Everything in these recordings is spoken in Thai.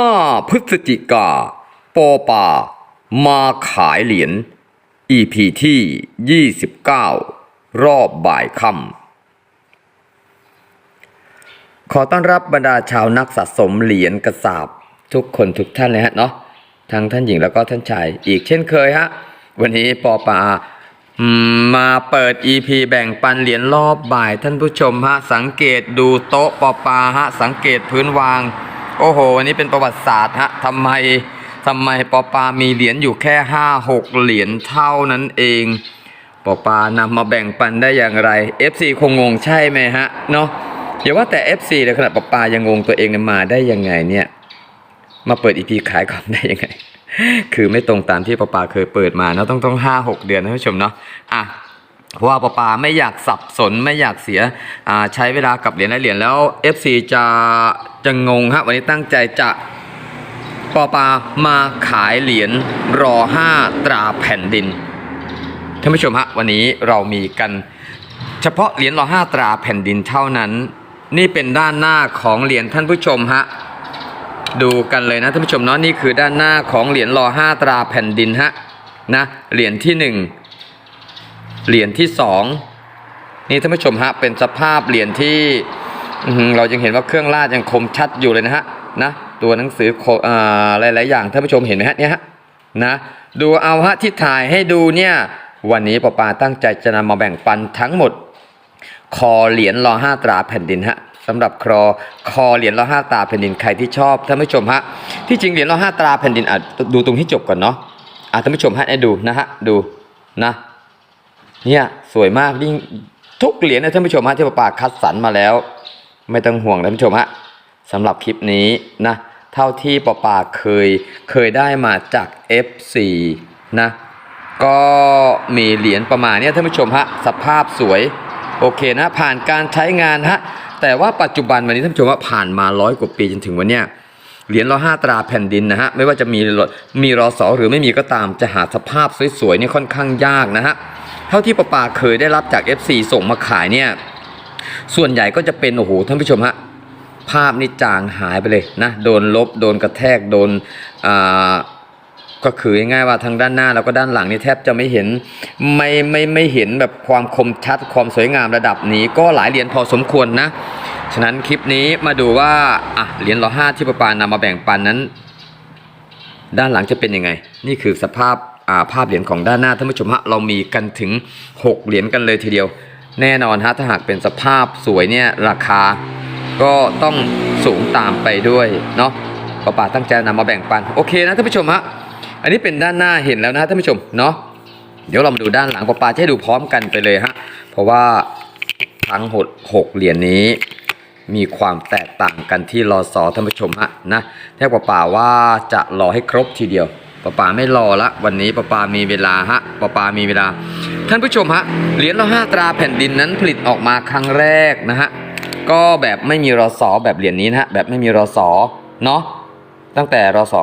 5พฤศจิกา ปอปามาขายเหรียญ EP ที่ 29 รอบบ่ายค่ำขอต้อนรับบรรดาชาวนักสะสมเหรียญกระสาบทุกคนทุกท่านเลยฮะเนาะทั้งท่านหญิงแล้วก็ท่านชาย อีกเช่นเคยฮะ วันนี้ปอปามมาเปิด EP แบ่งปันเหรียญรอบบ่ายท่านผู้ชมฮะ สังเกตดูโต๊ะปอปาฮะ สังเกตพื้นวาง โอ้โหอันนี้เป็นประวัติศาสตร์ฮะทำไมทำไมปอปามีเหรียญอยู่แค่ห้าหกเหรียญเท่านั้นเองปอปานำมาแบ่งปันได้อย่างไร FC คงงงใช่ไหมฮะเนาะอย่าว่าแต่ FC เลยขนาดปอปายังงงตัวเองเนี่ยมาได้ยังไงเนี่ย มาเปิดอีพีขายของได้ยังไง คือไม่ตรงตามที่ปอปาเคยเปิดมาเนาะต้องต้องห้าหกเดือนนะท่านผู้ชมเนาะอะเพราะว่าปอปาไม่อยากสับสนไม่อยากเสียใช้เวลากับเหรียญและเหรียญแล้ว FC จะ จะงงฮะวันนี้ตั้งใจจะปอปามาขายเหรียญรอห้าตราแผ่นดินท่านผู้ชมฮะวันนี้เรามีกัน เฉพาะเหรียญรอห้าตราแผ่นดินเท่านั้น นี่เป็นด้านหน้าของเหรียญท่านผู้ชมฮะดูกันเลยนะท่านผู้ชมเนาะนี่คือด้านหน้าของเหรียญรอห้าตราแผ่นดินฮะนะเหรียญที่หนึ่งเหรียญที่สองนี่ท่านผู้ชมฮะเป็นสภาพเหรียญที่ เรายังเห็นว่าเครื่องราชยังคมชัดอยู่เลยนะฮะนะตัวหนังสืออ่าหลายๆอย่างท่านผู้ชมเห็นไหมฮะเนี่ยฮะนะดูเอาฮะที่ถ่ายให้ดูเนี่ยวันนี้ปอปาตั้งใจจะนำมาแบ่งปันทั้งหมด คอเหรียญรอห้าตราแผ่นดินฮะสำหรับครอคอเหรียญรอห้าตราแผ่นดินใครที่ชอบท่านผู้ชมฮะที่จริงเหรียญรอห้าตราแผ่นดินอะดูตรงที่จบก่อนเนาะอะท่านผู้ชมฮะให้ดูนะฮะดูนะเนี่ยสวยมากยิ่งทุกเหรียญนะท่านผู้ชมฮะที่ปอปาคัดสรรมาแล้ว ไม่ต้องห่วงท่านผู้ชมฮะสำหรับคลิปนี้นะเท่าที่ปอปาเคยเคยได้มาจาก F4 นะก็มีเหรียญประมาณนี้ท่านผู้ชมฮะสภาพสวยโอเคนะผ่านการใช้งานฮะแต่ว่าปัจจุบันวันนี้ท่านผู้ชมว่าผ่านมาร้อยกว่าปีจนถึงวันเนี้ยเหรียญรอห้าตราแผ่นดินนะฮะไม่ว่าจะมีมีรอสอหรือไม่มีก็ตามจะหาสภาพสวยๆนี่ค่อนข้างยากนะฮะเท่าที่ปอปาเคยได้รับจาก F4 ส่งมาขายเนี่ย ส่วนใหญ่ก็จะเป็นโอ้โหท่านผู้ชมฮะภาพนี่จางหายไปเลยนะโดนลบโดนกระแทกโดนอ่าก็คือง่ายๆว่าทางด้านหน้าแล้วก็ด้านหลังนี่แทบจะไม่เห็นไม่ไม่ไม่เห็นแบบความคมชัดความสวยงามระดับนี้ก็หลายเหรียญพอสมควรนะ ฉะนั้นคลิปนี้มาดูว่าอะเหรียญรอห้าที่ประปานำมาแบ่งปันนั้น ด้านหลังจะเป็นยังไง นี่คือสภาพอ่าภาพเหรียญของด้านหน้าท่านผู้ชมฮะเรามีกันถึง 6 เหรียญกันเลยทีเดียว แน่นอนฮะถ้าหากเป็นสภาพสวยเนี่ยราคาก็ต้องสูงตามไปด้วยเนาะป้าป่าตั้งใจนำมาแบ่งปันโอเคนะท่านผู้ชมฮะอันนี้เป็นด้านหน้าเห็นแล้วนะท่านผู้ชมเนาะเดี๋ยวเรามาดูด้านหลังป้าป่าจะให้ดูพร้อมกันไปเลยฮะเพราะว่าทั้งหกหกเหรียญนี้มีความแตกต่างกันที่รอสอท่านผู้ชมฮะนะแท้ป่าป่าว่าจะรอให้ครบทีเดียวป่าป่าไม่รอละวันนี้ป่าป่ามีเวลาฮะป่าป่ามีเวลา ท่านผู้ชมฮะเหรียญละห้าตราแผ่นดินนั้นผลิตออกมาครั้งแรกนะฮะก็แบบไม่มีรอสอแบบเหรียญนี้นะฮะแบบไม่มีรอสอเนาะตั้งแต่รอสอ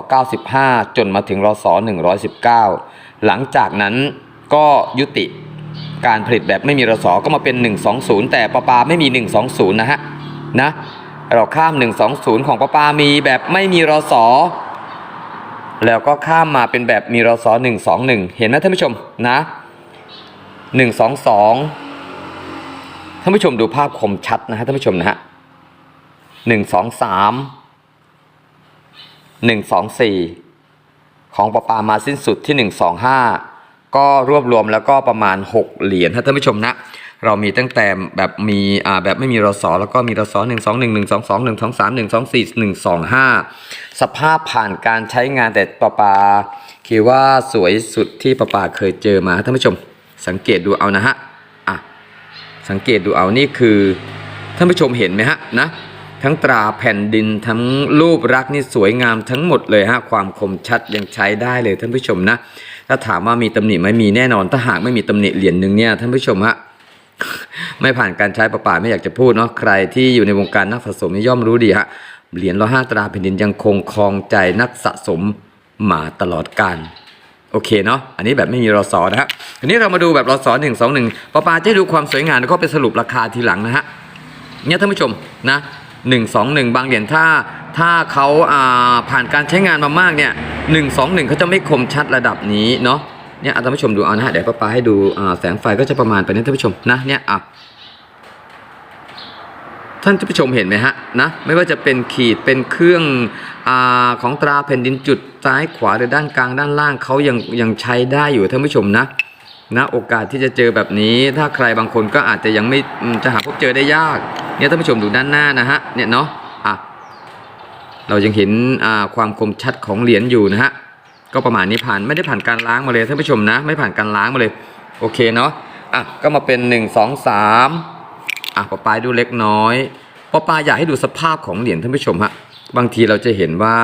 95 จนมาถึงรอสอ119 หลังจากนั้นก็ยุติการผลิตแบบไม่มีรอสอก็มาเป็น 120 แต่ปะปาไม่มี 120 นะฮะนะเราข้าม 120 ของปะปามีแบบไม่มีรอสอแล้วก็ข้ามมาเป็นแบบมีรอสอ121 เห็นไหมท่านผู้ชมนะ 122ท่านผู้ชมดูภาพคมชัดนะฮะท่านผู้ชมนะฮะ123 124 ของปะปามาสิ้นสุดที่ 125 ก็รวบรวมแล้วก็ประมาณ 6 เหรียญท่านผู้ชมนะเรามีตั้งแต่แบบมีอ่าแบบไม่มีรสอแล้วก็มีรสอ1 2 1 1 2 2 1 2 3 1 2 4 1 2 5สองสองหนึ่งสองสามหนึ่งสองสี่หนึ่งสองห้าสภาพผ่านการใช้งานแต่ปะปา คิดว่าสวยสุดที่ปะปาเคยเจอมาท่านผู้ชม สังเกตดูเอานะฮะอะสังเกตดูเอานี่คือท่านผู้ชมเห็นไหมฮะนะทั้งตราแผ่นดินทั้งรูปรักษ์นี่สวยงามทั้งหมดเลยฮะความคมชัดยังใช้ได้เลยท่านผู้ชมนะ ถ้าถามว่ามีตำหนิไหมมีแน่นอนถ้าหากไม่มีตำหนิเหรียญหนึ่งเนี่ยท่านผู้ชมฮะไม่ผ่านการใช้ประป่าไม่อยากจะพูดเนาะใครที่อยู่ในวงการนักสะสมนี่ย่อมรู้ดีฮะเหรียญร้อยห้าตราแผ่นดินยังคงครองใจนักสะสมมาตลอดกาล โอเคเนาะ อันนี้แบบไม่มีรอสอนะฮะอันนี้เรามาดูแบบรอสอหนึ่งสองหนึ่งประปาจะดูความสวยงามแล้วก็ไปสรุปราคาทีหลังนะฮะ เนี่ยท่านผู้ชมนะหนึ่งสองหนึ่งบางเหรียญถ้าถ้าเขาอ่าผ่านการใช้งานมามากเนี่ยหนึ่งสองหนึ่งเขาจะไม่คมชัดระดับนี้เนาะ เนี่ยอะท่านผู้ชมดูเอานะฮะ เดี๋ยวป้าปาให้ดูอ่าแสงไฟก็จะประมาณไปนี้ท่านผู้ชมนะ เนี่ยอะ ท่านผู้ชมเห็นไหมฮะนะไม่ว่าจะเป็นขีดเป็นเครื่องอของตราแผ่นดินจุดซ้ายขวาหรือด้านกลางด้านล่างเขายังยังใช้ได้อยู่ท่านผู้ชมนะนะโอกาสที่จะเจอแบบนี้ ถ้าใครบางคนก็อาจจะยังไม่จะหาพบเจอได้ยากเนี่ยท่านผู้ชมดูด้านหน้านะฮะเนี่ยเนาะอะเรายังเห็นความคมชัดของเหรียญอยู่นะฮะก็ประมาณนี้ผ่านไม่ได้ผ่านการล้างมาเลยท่านผู้ชมนะ ไม่ผ่านการล้างมาเลยโอเคเนาะอะก็มาเป็น 1 2 3 อะปอปายดูเล็กน้อยปอปายอยากให้ดูสภาพของเหรียญท่านผู้ชมฮะบางทีเราจะเห็นว่า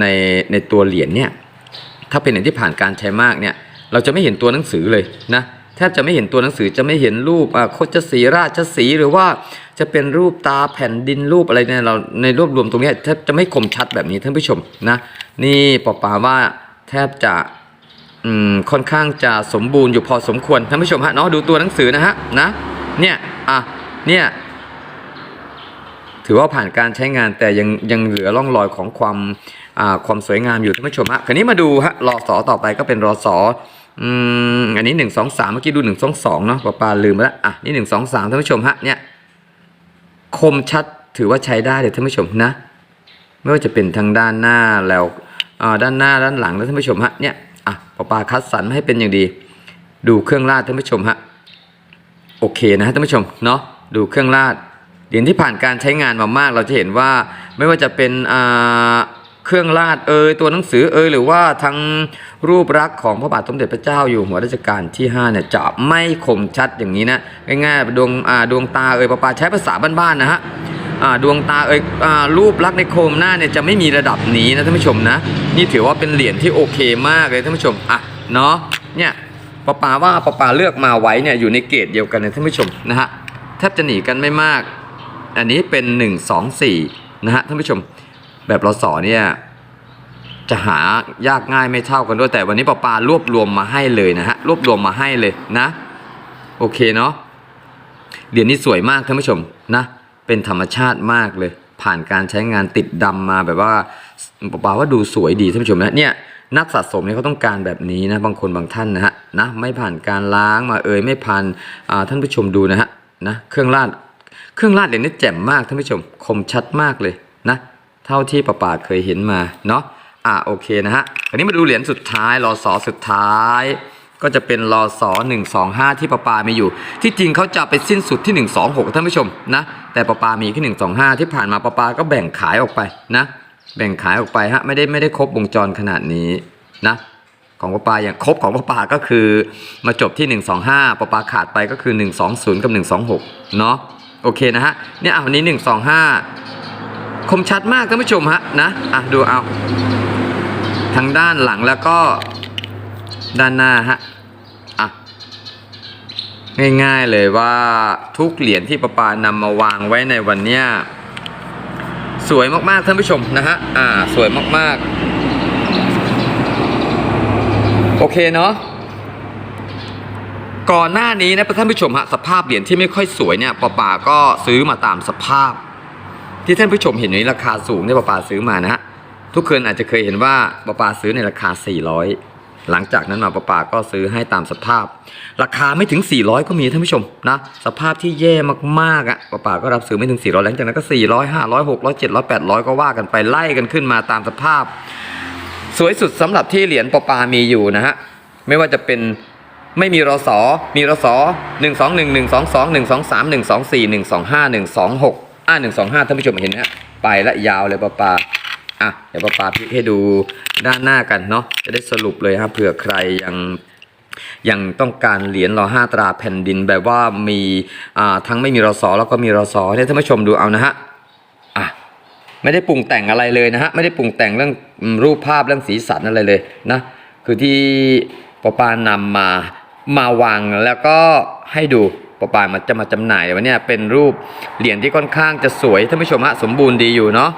ในในตัวเหรียญเนี่ยถ้าเป็นเหรียญที่ผ่านการใช้มากเนี่ยเราจะไม่เห็นตัวหนังสือเลยนะแทบจะไม่เห็นตัวหนังสือจะไม่เห็นรูปโคจสีราชสีหรือว่าจะเป็นรูปตาแผ่นดินรูปอะไรเนี่ยเราในรวบรวมตรงนี้แทบจะไม่คมชัดแบบนี้ท่านผู้ชมนะนี่ปอปาว่าแทบจะค่อนข้างจะสมบูรณ์อยู่พอสมควรท่านผู้ชมฮะเนาะดูตัวหนังสือนะฮะนะ เนี่ยอะเนี่ยถือว่าผ่านการใช้งานแต่ยังยังเหลือร่องรอยของความอ่าความสวยงามอยู่ท่านผู้ชมฮะคราวนี้มาดูฮะรอสอต่อไปก็เป็นรอสออืมอันนี้หนึ่งสองสามเมื่อกี้ดูหนึ่งสองสองเนาะปาปาลืมไปแล้วอะนี่หนึ่งสองสามท่านผู้ชมฮะเนี่ยคมชัดถือว่าใช้ได้เลยท่านผู้ชมนะ ไม่ว่าจะเป็นทางด้านหน้าแล้วอ่าด้านหน้าด้านหลังแล้วท่านผู้ชมฮะเนี่ยอะปอปาคัดสรรมาให้เป็นอย่างดี ดูเครื่องราดท่านผู้ชมฮะ โอเคนะฮะท่านผู้ชมเนาะดูเครื่องราดเหรียญที่ผ่านการใช้งานมามาก เราจะเห็นว่าไม่ว่าจะเป็นอ่าเครื่องราดเอยตัวหนังสือเอยหรือว่าทั้งรูปลักษณ์ของพระบาทสมเด็จพระเจ้าอยู่หัวรัชกาลที่5เนี่ยจะไม่คมชัดอย่างนี้นะง่ายๆดวงอ่าดวงตาเอยปะปาใช้ภาษาบ้านๆนะฮะอ่าดวงตาเอยอารูปลักษณ์ในโคมหน้าเนี่ยจะไม่มีระดับนี้นะท่านผู้ชมนะ นี่ถือว่าเป็นเหรียญที่โอเคมากเลยท่านผู้ชมอะเนาะเนี่ย ปะปาว่าปะปาเลือกมาไว้เนี่ยอยู่ในเกรดเดียวกันเลยท่านผู้ชมนะฮะแทบจะหนีกันไม่มาก อันนี้เป็น 1 2 4 นะฮะท่านผู้ชม แบบรอสอเนี่ยจะหายากง่ายไม่เท่ากันด้วยแต่วันนี้ปะปารวบรวมมาให้เลยนะฮะรวบรวมมาให้เลยนะ โอเคเนาะเหรียญนี้สวยมากท่านผู้ชมนะ เป็นธรรมชาติมากเลย ผ่านการใช้งานติดดำมาแบบว่าบอกว่าดูสวยดีท่านผู้ชมนะเนี่ยนักสะสมเนี่ยเขาต้องการแบบนี้นะบางคนบางท่านนะฮะ นะไม่ผ่านการล้างมาเอ่ยไม่ผ่านาท่านผู้ชมดูนะฮะนะเครื่องราดเครื่องราดเหรียญนี้แจ่มมากท่านผู้ชมคมชัดมากเลยนะเท่าที่ประปาเคยเห็นมาเนาะอะโอเคนะฮะอันนี้มาดูเหรียญสุดท้ายรอสอสุดท้ายก็จะเป็นรอสอ125 ที่ประปามีอยู่ ที่จริงเขาจะไปสิ้นสุดที่ 126 ท่านผู้ชมนะ แต่ประปามีแค่125 ที่ผ่านมาประปาก็แบ่งขายออกไปนะ แบ่งขายออกไปฮะ ไม่ได้ไม่ได้ครบวงจรขนาดนี้นะ ของประปาอย่างครบของประปาก็คือมาจบที่ 125ประปาขาดไปก็คือ 120 กับ 126 เนาะโอเคนะฮะเนี่ยอะวันนี้ 125 คมชัดมากท่านผู้ชมฮะนะอะดูเอาทั้งด้านหลังแล้วก็ด้านหน้าฮะอะง่ายๆเลยว่าทุกเหรียญที่ประปานำมาวางไว้ในวันเนี้ยสวยมากๆท่านผู้ชมนะฮะอ่าสวยมากๆ โอเคเนาะก่อนหน้านี้นะท่านผู้ชมฮะสภาพเหรียญที่ไม่ค่อยสวยเนี่ยปอปาก็ซื้อมาตามสภาพ ที่ท่านผู้ชมเห็นอยู่นี้ราคาสูงเนี่ยปอปาซื้อมานะฮะทุกคนอาจจะเคยเห็นว่าปอปาซื้อในราคา 400 หลังจากนั้นมาปอปาก็ซื้อให้ตามสภาพ ราคาไม่ถึง 400 ก็มีท่านผู้ชมนะสภาพที่แย่มากๆอะปอปาก็รับซื้อไม่ถึง 400 หลังจากนั้นก็ 400 500 600 700 800 ก็ว่ากันไปไล่กันขึ้นมาตามสภาพ สวยสุดสำหรับที่เหรียญปปามีอยู่นะฮะไม่ว่าจะเป็นไม่มีรอสอมีรสอหนึ่งสองหนึ่งหนึ่งสองสองหนึ่งสองสามหนึ่งสองสี่หนึ่งสองห้าหนึ่งสองหกอ่าหนึ่งสองห้าท่านผู้ชมเห็นไหมฮะไปและยาวเลยปปาอะเดี๋ยวปปาพิให้ดูด้านหน้ากันเนาะจะได้สรุปเลยครับเผื่อใครยังยังต้องการเหรียญรอห้าตราแผ่นดินแบบว่ามีอ่าทั้งไม่มีรอสอแล้วก็มีรอสอเนี่ยท่านผู้ชมดูเอานะฮะ ไม่ได้ปรุงแต่งอะไรเลยนะฮะไม่ได้ปรุงแต่งเรื่องรูปภาพเรื่องสีสันอะไรเลยนะคือที่ปอปานำมามาวางแล้วก็ให้ดูปอปามันจะมาจำหน่ายวันเนี้ยเป็นรูปเหรียญที่ค่อนข้างจะสวยท่านผู้ชมฮะสมบูรณ์ดีอยู่เนาะ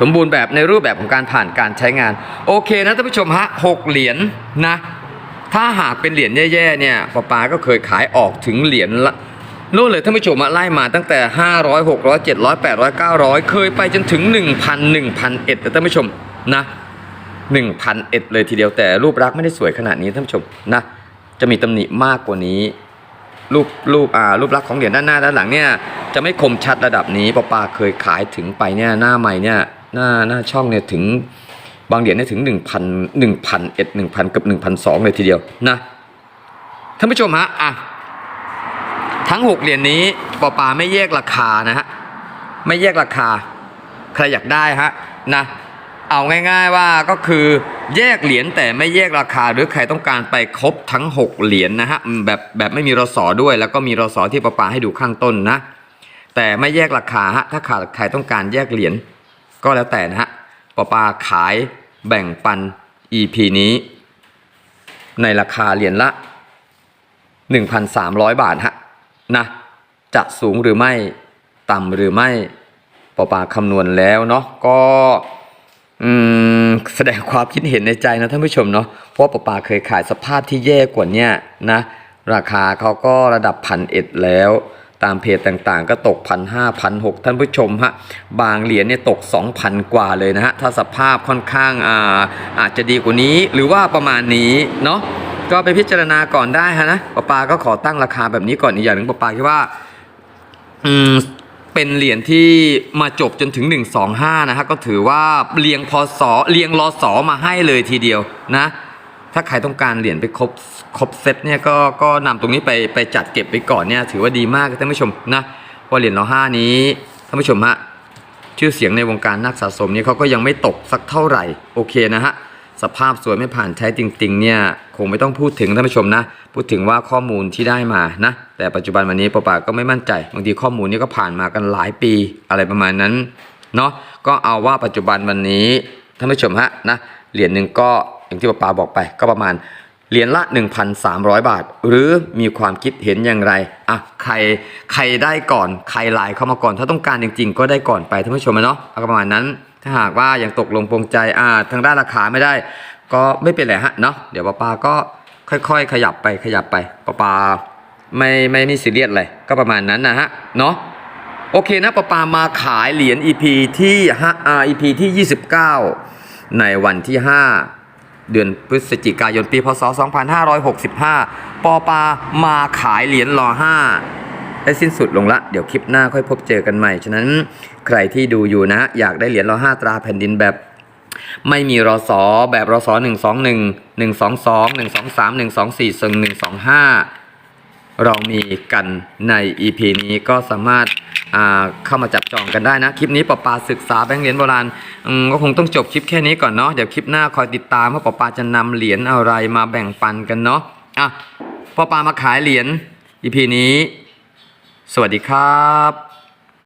สมบูรณ์แบบในรูปแบบของการผ่านการใช้งาน โอเคนะท่านผู้ชมฮะหกเหรียญนะถ้าหากเป็นเหรียญแย่ๆเนี่ยปอปาก็เคยขายออกถึงเหรียญละ นู่นเลยท่านผู้ชมอะไล่มาตั้งแต่ 500 600 700 800 900 เคยไปจนถึง 1,000 1,000เอ็ดท่านผู้ชมนะ1,000เอ็ดเลยทีเดียวแต่รูปลักษณ์ไม่ได้สวยขนาดนี้ท่านผู้ชมนะจะมีตำหนิมากกว่านี้ รูปรูปอ่ารูปลักษณ์ของเหรียญด้านหน้าด้านหลังเนี่ยจะไม่คมชัดระดับนี้ปอปาเคยขายถึงไปเนี่ยหน้าใหม่เนี่ยหน้าหน้าช่องเนี่ยถึงบางเหรียญเนี่ยถึง 1,000 1,000เอ็ด1,000เกับ1,200เลยทีเดียวนะท่านผู้ชมฮะอะ ทั้ง 6 เหรียญนี้ปอปาไม่แยกราคานะฮะไม่แยกราคา ใครอยากได้ฮะนะเอาง่าย ๆว่าก็คือแยกเหรียญแต่ไม่แยกราคาหรือใครต้องการไปครบทั้ง 6 เหรียญนะฮะแบบแบบไม่มีรสอด้วย แล้วก็มีรสอที่ปอปาให้ดูข้างต้นนะ แต่ไม่แยกราคาฮะถ้าขาดใครต้องการแยกเหรียญก็แล้วแต่นะฮะปอปาขายแบ่งปัน EP นี้ ในราคาเหรียญละ 1,300 บาทฮะ นะจะสูงหรือไม่ต่ำหรือไม่ปอปาคำนวณแล้วเนาะก็แสดงความคิดเห็นในใจนะท่านผู้ชมเนาะเพราะปอปาเคยขายสภาพที่แย่กว่านี้นะราคาเขาก็ระดับพันเอ็ดแล้วตามเพจต่างๆ ก็ตกพันห้าพันหกท่านผู้ชมฮะบางเหรียญเนี่ยตก 2,000 กว่าเลยนะฮะ ถ้าสภาพค่อนข้างอ่าอาจจะดีกว่านี้ หรือว่าประมาณนี้เนาะ ก็ไปพิจารณาก่อนได้ฮะนะปาปาก็ขอตั้งราคาแบบนี้ก่อนอีกอย่างหนึ่งปาปาคิดว่าอืมเป็นเหรียญที่มาจบจนถึง 125 นะฮะก็ถือว่าเรียงพศเรียงรอสอมาให้เลยทีเดียวนะ ถ้าใครต้องการเหรียญไปครบครบเซตเนี่ยก็ก็นำตรงนี้ไปไปจัดเก็บไปก่อนเนี่ยถือว่าดีมากท่านผู้ชมนะเพราเหรียญรอห้านี้ท่านผู้ชมฮะชื่อเสียงในวงการนักสะสมนี้เขาก็ยังไม่ตกสักเท่าไหร่โอเคนะฮะ สภาพสวยไม่ผ่านใช้จริง ๆ เนี่ยคงไม่ต้องพูดถึงท่านผู้ชมนะ พูดถึงว่าข้อมูลที่ได้มานะ แต่ปัจจุบันวันนี้ปะปาก็ไม่มั่นใจบางทีข้อมูลนี้ก็ผ่านมากันหลายปีอะไรประมาณนั้นเนาะก็เอาว่าปัจจุบันวันนี้ท่านผู้ชมฮะนะเหรียญหนึ่งก็อย่างที่ปะปาบอกไป ก็ประมาณเหรียญละ 1,300 บาท หรือมีความคิดเห็นอย่างไรอะใครใครได้ก่อนใครไลน์เข้ามาก่อน ถ้าต้องการจริง ๆ ก็ได้ก่อนไปท่านผู้ชมนะเนาะเอาประมาณนั้น ถ้าหากว่ายังตกลงปรงใจอ่าทางด้านราคาไม่ได้ ก็ไม่เป็นไรฮะเนาะเดี๋ยวป้าปาก็ค่อยๆ ขยับไปขยับไปป้าปาไม่ไม่ม่ซีเรียสเลยก็ประมาณนั้นนะฮะเนาะโอเคนะป้าปามาขายเหรียญ EP ที่ห้าอ่า EP ที่ 29 ในวันที่ 5 เดือนพฤศจิกายนปีพศ 2565ปอปามาขายเหรียญรอ5 ได้สิ้นสุดลงละ เดี๋ยวคลิปหน้าค่อยพบเจอกันใหม่ ฉะนั้นใครที่ดูอยู่นะ อยากได้เหรียญรอ5ตราแผ่นดินแบบไม่มีรอสอแบบรอสอหนึ่งสองหนึ่งหนึ่งสองสองหนึ่งสองสามหนึ่งสองสี่ซึ่งหนึ่งสองห้าเรามีกันใน EP นี้ก็สามารถาเข้ามาจับจองกันได้นะ คลิปนี้ปอปาศึกษาแบงค์เหรียญโบราณก็คงต้องจบคลิปแค่นี้ก่อนเนาะเดี๋ยวคลิปหน้าคอยติดตามว่าปอปาจะนำเหรียญอะไรมาแบ่งปันกันเนาะอะปอปามาขายเหรียญ EP นี้ สวัสดีครับ